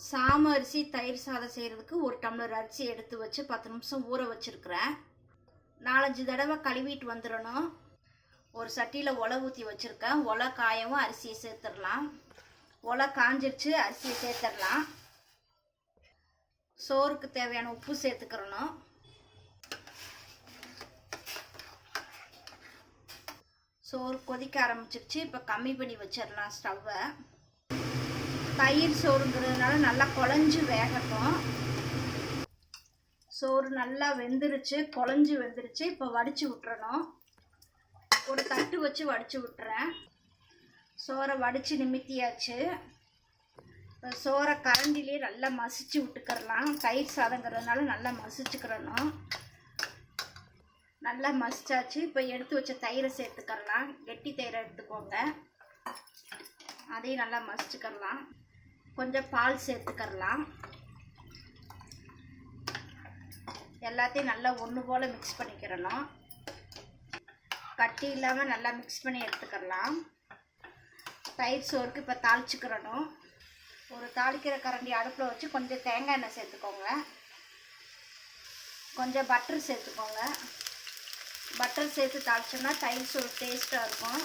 சாம அரிசி தயிர் சாதம் செய்கிறதுக்கு ஒரு டம்ளர் அரிசி எடுத்து வச்சு பத்து நிமிஷம் ஊற வச்சுருக்கிறேன். நாலஞ்சு தடவை கழுவிட்டு வந்துடணும். ஒரு சட்டியில் ஒலை ஊற்றி வச்சுருக்கேன். ஒலை காயவும் அரிசியை சேர்த்துடலாம். ஒலை காஞ்சிருச்சு அரிசியை சேர்த்துடலாம். சோறுக்கு தேவையான உப்பு சேர்த்துக்கிறணும். சோறு கொதிக்க ஆரம்பிச்சிருச்சு. இப்போ கம்மி பண்ணி வச்சிடலாம் ஸ்டவ்வை. தயிர் சோறுங்கிறதுனால நல்லா குழஞ்சு வேகட்டும். சோறு நல்லா வெந்துருச்சு குழஞ்சு வெந்துருச்சு. இப்போ வடித்து விட்டுறணும். ஒரு தட்டு வச்சு வடித்து விட்டுறேன். சோறை வடித்து நிமித்தியாச்சு. இப்போ சோறை கரண்டிலே நல்லா மசிச்சு விட்டுக்கிறலாம். தயிர் சாதங்கிறதுனால நல்லா மசிச்சுக்கிறணும். நல்லா மசிச்சாச்சு. இப்போ எடுத்து வச்ச தயிரை சேர்த்துக்கிறலாம். கெட்டி தயிரை எடுத்துக்கோங்க. அதையும் நல்லா மசிச்சுக்கிறலாம். கொஞ்சம் பால் சேர்த்துக்கரலாம் எல்லாத்தையும் நல்லா ஒன்று போல் மிக்ஸ் பண்ணிக்கிறணும். கட்டி இல்லாமல் நல்லா மிக்ஸ் பண்ணி எடுத்துக்கிறலாம். தயிர் சோறுக்கு இப்போ தாளிச்சுக்கிறணும். ஒரு தாளிக்கிற கரண்டி அடுப்பில் வச்சு கொஞ்சம் தேங்காய் எண்ணெய் சேர்த்துக்கோங்க. கொஞ்சம் பட்டர் சேர்த்துக்கோங்க. பட்டர் சேர்த்து தாளிச்சோம்னா தயிர் சோறு டேஸ்ட்டாக இருக்கும்.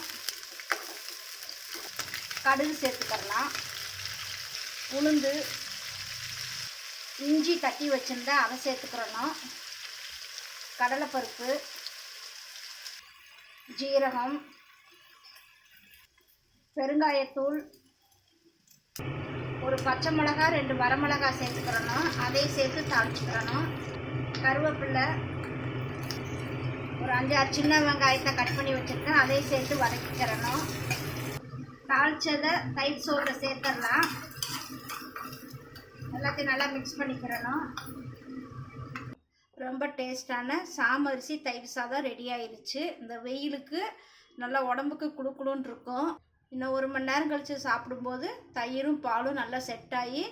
கடுகு சேர்த்துக்கலாம் உளுந்து இஞ்சி தட்டி வச்சுருந்தா அதை சேர்த்துக்கிறணும். கடலைப்பருப்பு ஜீரகம் பெருங்காயத்தூள் ஒரு பச்சை மிளகா ரெண்டு வரமிளகா சேர்த்துக்கிறணும். அதையும் சேர்த்து தாளிச்சுக்கிறணும். கருவேப்பிலை ஒரு அஞ்சாறு சின்ன வெங்காயத்தை கட் பண்ணி வச்சுருக்கேன். அதையும் சேர்த்து வதக்கிக்கிறணும். தாளிச்சதை தயிர் சோறில் சேர்த்துடலாம். எல்லாத்தையும் நல்லா மிக்ஸ் பண்ணிக்கிறணும். ரொம்ப டேஸ்டான சாமரிசி தயிர் சாதம் ரெடி ஆயிடுச்சு இந்த வெயிலுக்கு நல்லா உடம்புக்கு குடுக்குடுன்னு இருக்கும். இன்னும் ஒரு மணி நேரம் கழித்து சாப்பிடும்போது தயிரும் பாலும் நல்லா செட் ஆகி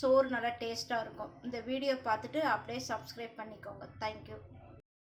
சோறு நல்லா டேஸ்ட்டாக இருக்கும். இந்த வீடியோ பார்த்துட்டு அப்படியே சப்ஸ்கிரைப் பண்ணிக்கோங்க. தேங்க்யூ